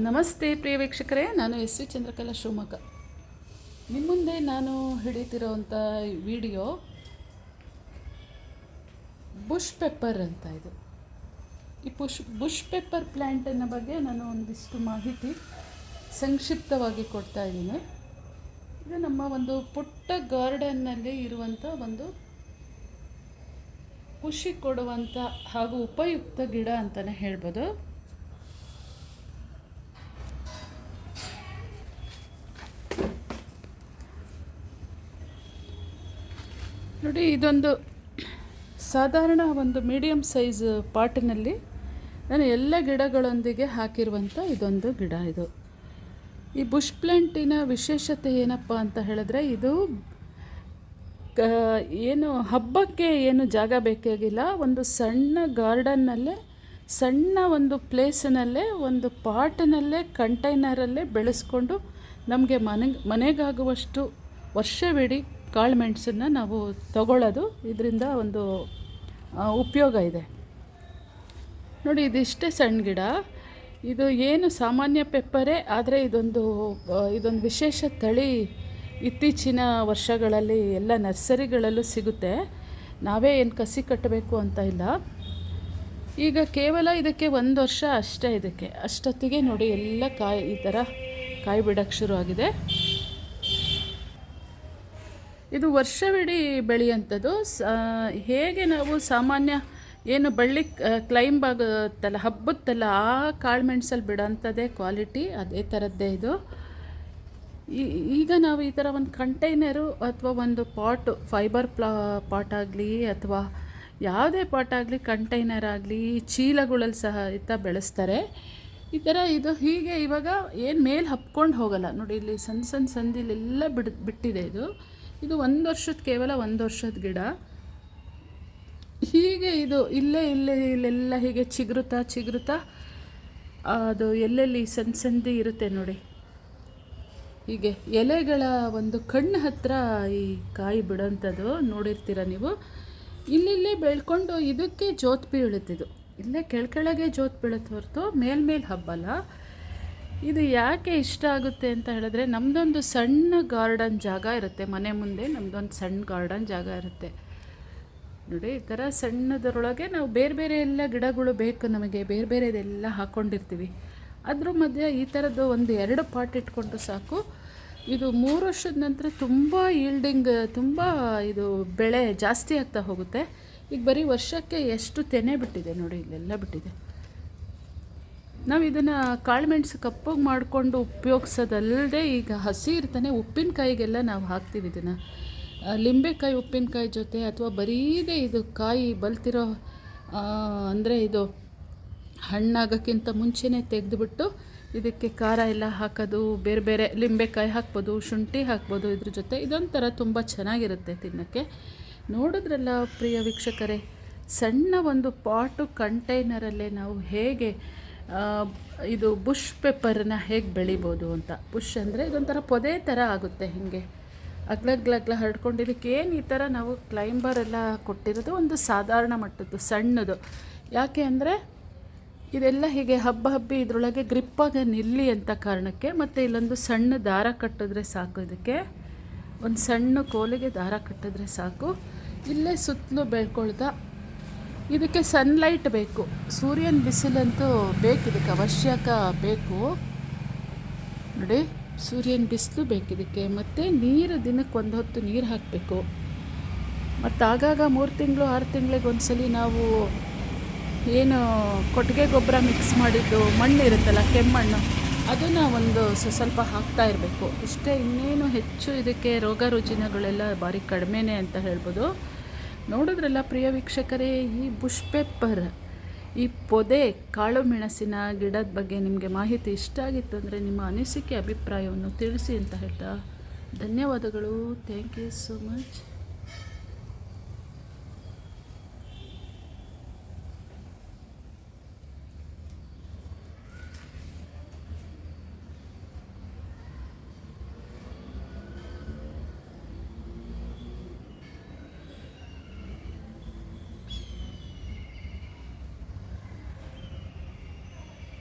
ನಮಸ್ತೆ ಪ್ರಿಯ ವೀಕ್ಷಕರೇ, ನಾನು ಎಸ್ ವಿ ಚಂದ್ರಕಲಾ ಶಿವಮೊಗ್ಗ. ನಿಮ್ಮ ಮುಂದೆ ನಾನು ಹಿಡಿತಿರೋವಂಥ ವಿಡಿಯೋ ಬುಷ್ ಪೆಪ್ಪರ್ ಅಂತ ಇದು. ಈ ಪುಷ್, ಬುಷ್ ಪೆಪ್ಪರ್ ಪ್ಲ್ಯಾಂಟನ್ನ ಬಗ್ಗೆ ನಾನು ಒಂದಿಷ್ಟು ಮಾಹಿತಿ ಸಂಕ್ಷಿಪ್ತವಾಗಿ ಕೊಡ್ತಾ ಇದ್ದೀನಿ. ಇದು ನಮ್ಮ ಒಂದು ಪುಟ್ಟ ಗಾರ್ಡನ್ನಲ್ಲಿ ಇರುವಂಥ ಒಂದು ಖುಷಿ ಕೊಡುವಂಥ ಹಾಗೂ ಉಪಯುಕ್ತ ಗಿಡ ಅಂತಲೇ ಹೇಳ್ಬೋದು. ನೋಡಿ, ಇದೊಂದು ಸಾಧಾರಣ ಒಂದು ಮೀಡಿಯಮ್ ಸೈಜ್ ಪಾಟಿನಲ್ಲಿ ನಾನು ಎಲ್ಲ ಗಿಡಗಳೊಂದಿಗೆ ಹಾಕಿರುವಂಥ ಇದೊಂದು ಗಿಡ ಇದು. ಈ ಬುಷ್ ಪ್ಲಾಂಟಿನ ವಿಶೇಷತೆ ಏನಪ್ಪ ಅಂತ ಹೇಳಿದ್ರೆ, ಇದು ಏನು ಹಬ್ಬಕ್ಕೆ ಏನು ಜಾಗ ಬೇಕಾಗಿಲ್ಲ, ಒಂದು ಸಣ್ಣ ಗಾರ್ಡನ್ನಲ್ಲೇ ಸಣ್ಣ ಒಂದು ಪ್ಲೇಸಿನಲ್ಲೇ ಒಂದು ಪಾಟ್ನಲ್ಲೇ ಕಂಟೈನರಲ್ಲೇ ಬೆಳೆಸ್ಕೊಂಡು ನಮಗೆ ಮನೆ, ಮನೆಗಾಗುವಷ್ಟು ವರ್ಷವಿಡೀ ಕಾಳು ಮೆಣಸನ್ನು ನಾವು ತಗೊಳ್ಳೋದು. ಇದರಿಂದ ಒಂದು ಉಪಯೋಗ ಇದೆ. ನೋಡಿ, ಇದಿಷ್ಟೇ ಸಣ್ಣ ಗಿಡ. ಇದು ಏನು ಸಾಮಾನ್ಯ ಪೆಪ್ಪರೇ, ಆದರೆ ಇದೊಂದು ಇದೊಂದು ವಿಶೇಷ ತಳಿ ಇತ್ತೀಚಿನ ವರ್ಷಗಳಲ್ಲಿ ಎಲ್ಲ ನರ್ಸರಿಗಳಲ್ಲೂ ಸಿಗುತ್ತೆ. ನಾವೇ ಏನು ಕಸಿ ಕಟ್ಟಬೇಕು ಅಂತ ಇಲ್ಲ. ಈಗ ಕೇವಲ ಇದಕ್ಕೆ ಒಂದು ವರ್ಷ ಅಷ್ಟೇ ಇದಕ್ಕೆ. ಅಷ್ಟೊತ್ತಿಗೆ ನೋಡಿ ಎಲ್ಲ ಕಾಯಿ, ಈ ಥರ ಕಾಯಿ ಬಿಡೋಕ್ಕೆ ಶುರು ಆಗಿದೆ ವರ್ಷವಿಡೀ ಬೆಳೆಯುವಂಥದ್ದು. ಸ ಹೇಗೆ ನಾವು ಸಾಮಾನ್ಯ ಏನು ಬಳ್ಳಿ ಕ್ಲೈಂಬ್ ಆಗುತ್ತಲ್ಲ, ಹಬ್ಬತ್ತಲ್ಲ, ಆ ಕಾಳು ಮೆಣಸಲ್ಲಿ ಬಿಡೋಂಥದ್ದೇ ಕ್ವಾಲಿಟಿ, ಅದೇ ಥರದ್ದೇ ಇದು. ಈಗ ನಾವು ಈ ಥರ ಒಂದು ಕಂಟೈನರು ಅಥವಾ ಒಂದು ಪಾಟು, ಫೈಬರ್ ಪ್ಲಾ, ಪಾಟ್ ಆಗಲಿ ಅಥವಾ ಯಾವುದೇ ಪಾಟ್ ಆಗಲಿ, ಕಂಟೈನರ್ ಆಗಲಿ, ಚೀಲಗಳಲ್ಲಿ ಸಹ ಇತ್ತ ಬೆಳೆಸ್ತಾರೆ. ಈ ಥರ ಇದು ಹೀಗೆ ಇವಾಗ ಏನು ಮೇಲೆ ಹಪ್ಕೊಂಡು ಹೋಗಲ್ಲ. ನೋಡಿ, ಇಲ್ಲಿ ಸಣ್ಣ ಸಣ್ಣ ಸಂದಿಲೆಲ್ಲ ಬಿಡ್, ಬಿಟ್ಟಿದೆ ಇದು. ಇದು ಒಂದು ವರ್ಷದ ಕೇವಲ ಒಂದು ವರ್ಷದ ಗಿಡ. ಹೀಗೆ ಇದು ಇಲ್ಲೇ ಇಲ್ಲೇ, ಇಲ್ಲೆಲ್ಲ ಹೀಗೆ ಚಿಗುರುತ್ತಾ ಚಿಗುರುತ್ತಾ, ಅದು ಎಲ್ಲೆಲ್ಲಿ ಸಣ್ಣ ಸಂದಿ ಇರುತ್ತೆ ನೋಡಿ. ಹೀಗೆ ಎಲೆಗಳ ಒಂದು ಕಣ್ಣು ಹತ್ರ ಈ ಕಾಯಿ ಬಿಡೋಂಥದ್ದು ನೋಡಿರ್ತೀರ ನೀವು? ಇಲ್ಲಿಲ್ಲೇ ಬೆಳ್ಕೊಂಡು ಇದಕ್ಕೆ ಜೋತ್ ಬೀಳುತ್ತಿದ್ದು. ಇಲ್ಲೇ ಕೆಳಕೆಳಗೆ ಜೋತ್ ಬೀಳುತ್ತೆ ಹೊರತು ಮೇಲ್ಮೇಲೆ ಹಬ್ಬಲ್ಲ. ಇದು ಯಾಕೆ ಇಷ್ಟ ಆಗುತ್ತೆ ಅಂತ ಹೇಳಿದ್ರೆ ನಮ್ಮದೊಂದು ಸಣ್ಣ ಗಾರ್ಡನ್ ಜಾಗ ಇರುತ್ತೆ. ಮನೆ ಮುಂದೆ ನಮ್ಮದೊಂದು ಸಣ್ಣ ಗಾರ್ಡನ್ ಜಾಗ ಇರುತ್ತೆ. ನೋಡಿ, ಈ ಥರ ಸಣ್ಣದರೊಳಗೆ ನಾವು ಬೇರೆ ಬೇರೆ ಎಲ್ಲ ಗಿಡಗಳು ಬೇಕು ನಮಗೆ. ಬೇರೆ ಬೇರೆದೆಲ್ಲ ಹಾಕ್ಕೊಂಡಿರ್ತೀವಿ ಅದ್ರ ಮಧ್ಯೆ ಈ ಥರದ್ದು ಒಂದು ಎರಡು ಪಾಟ್ ಇಟ್ಕೊಂಡು ಸಾಕು. ಇದು ಮೂರು ವರ್ಷದ ನಂತರ ತುಂಬ ಈಲ್ಡಿಂಗ್ ತುಂಬ ಇದು ಬೆಳೆ ಜಾಸ್ತಿ ಆಗ್ತಾ ಹೋಗುತ್ತೆ. ಈಗ ಬರೀ ವರ್ಷಕ್ಕೆ ಎಷ್ಟು ತೆನೆ ಬಿಟ್ಟಿದೆ ನೋಡಿ, ಇಲ್ಲೆಲ್ಲ ಬಿಟ್ಟಿದೆ. ನಾವು ಇದನ್ನು ಕಾಳುಮೆಣಸು ಕಪ್ಪಗೆ ಮಾಡಿಕೊಂಡು ಉಪಯೋಗಿಸೋದಲ್ಲದೆ ಈಗ ಹಸಿ ಇರ್ತಾನೆ, ಉಪ್ಪಿನಕಾಯಿಗೆಲ್ಲ ನಾವು ಹಾಕ್ತೀವಿ ಇದನ್ನು. ಲಿಂಬೆಕಾಯಿ ಉಪ್ಪಿನಕಾಯಿ ಜೊತೆ ಅಥವಾ ಬರೀದೇ ಇದು ಕಾಯಿ ಬಲ್ತಿರೋ ಅಂದರೆ ಇದು ಹಣ್ಣಾಗೋಕ್ಕಿಂತ ಮುಂಚೆನೇ ತೆಗೆದುಬಿಟ್ಟು ಇದಕ್ಕೆ ಖಾರ ಎಲ್ಲ ಹಾಕೋದು, ಬೇರೆ ಬೇರೆ ಲಿಂಬೆಕಾಯಿ ಹಾಕ್ಬೋದು, ಶುಂಠಿ ಹಾಕ್ಬೋದು, ಇದ್ರ ಜೊತೆ ಇದೊಂಥರ ತುಂಬ ಚೆನ್ನಾಗಿರುತ್ತೆ ತಿನ್ನೋಕ್ಕೆ. ನೋಡಿದ್ರಲ್ಲ ಪ್ರಿಯ ವೀಕ್ಷಕರೇ, ಸಣ್ಣ ಒಂದು ಪಾಟು ಕಂಟೈನರಲ್ಲೇ ನಾವು ಹೇಗೆ ಇದು ಬುಷ್ ಪೆಪ್ಪರನ್ನ ಹೇಗೆ ಬೆಳಿಬೋದು ಅಂತ. ಬುಷ್ ಅಂದರೆ ಇದೊಂಥರ ಪೊದೆ ಥರ ಆಗುತ್ತೆ ಹೀಗೆ. ಅಗ್ಲಗ್ಲಗ್ಲ ಹರಡ್ಕೊಂಡು ಇದಕ್ಕೆ ಏನು ಈ ಥರ ನಾವು ಕ್ಲೈಂಬರ್ ಎಲ್ಲ ಕೊಟ್ಟಿರೋದು ಒಂದು ಸಾಧಾರಣ ಮಟ್ಟದ್ದು, ಸಣ್ಣದು. ಯಾಕೆ ಅಂದರೆ ಇದೆಲ್ಲ ಹೀಗೆ ಹಬ್ಬ ಹಬ್ಬಿ ಇದರೊಳಗೆ ಗ್ರಿಪ್ಪಾಗಿ ನಿಲ್ಲಿ ಅಂತ ಕಾರಣಕ್ಕೆ ಮತ್ತು ಇಲ್ಲೊಂದು ಸಣ್ಣ ದಾರ ಕಟ್ಟಿದ್ರೆ ಸಾಕು ಇದಕ್ಕೆ. ಒಂದು ಸಣ್ಣ ಕೋಲಿಗೆ ದಾರ ಕಟ್ಟಿದ್ರೆ ಸಾಕು. ಇಲ್ಲೇ ಸುತ್ತಲೂ ಬೆಳ್ಕೊಳ್ತಾ ಇದಕ್ಕೆ ಸನ್ಲೈಟ್ ಬೇಕು. ಸೂರ್ಯನ ಬಿಸಿಲಂತೂ ಬೇಕು, ಇದಕ್ಕೆ ಅವಶ್ಯಕ ಬೇಕು. ನೋಡಿ, ಸೂರ್ಯನ ಬಿಸಿಲು ಬೇಕಿದಕ್ಕೆ ಮತ್ತು ನೀರು, ದಿನಕ್ಕೆ ಒಂದು ಹೊತ್ತು ನೀರು ಹಾಕಬೇಕು. ಮತ್ತು ಆಗಾಗ ಮೂರು ತಿಂಗಳು, ಆರು ತಿಂಗಳಿಗೆ ಒಂದ್ಸಲಿ ನಾವು ಏನು ಕೊಟ್ಟಿಗೆ ಗೊಬ್ಬರ ಮಿಕ್ಸ್ ಮಾಡಿದ್ದು, ಮಣ್ಣು ಇರುತ್ತಲ್ಲ, ಕೆಮ್ಮಣ್ಣು, ಅದನ್ನು ಒಂದು ಸ್ವಲ್ಪ ಹಾಕ್ತಾ ಇರಬೇಕು. ಇಷ್ಟೇ ಇನ್ನೇನು ಹೆಚ್ಚು ಇದಕ್ಕೆ ರೋಗ ರುಜಿನಗಳೆಲ್ಲ ಭಾರಿ ಕಡಿಮೆನೇ ಅಂತ ಹೇಳ್ಬೋದು. ನೋಡಿದ್ರಲ್ಲ ಪ್ರಿಯ ವೀಕ್ಷಕರೇ, ಈ ಬುಷ್ ಪೇಪರ್ ಈ ಪೊದೆ ಕಾಳು ಮೆಣಸಿನ ಗಿಡದ ಬಗ್ಗೆ ನಿಮಗೆ ಮಾಹಿತಿ ಇಷ್ಟ ಆಗಿತ್ತು ಅಂದರೆ ನಿಮ್ಮ ಅನಿಸಿಕೆ, ಅಭಿಪ್ರಾಯವನ್ನು ತಿಳಿಸಿ ಅಂತ ಹೇಳ್ತಾ ಧನ್ಯವಾದಗಳು. Thank you so much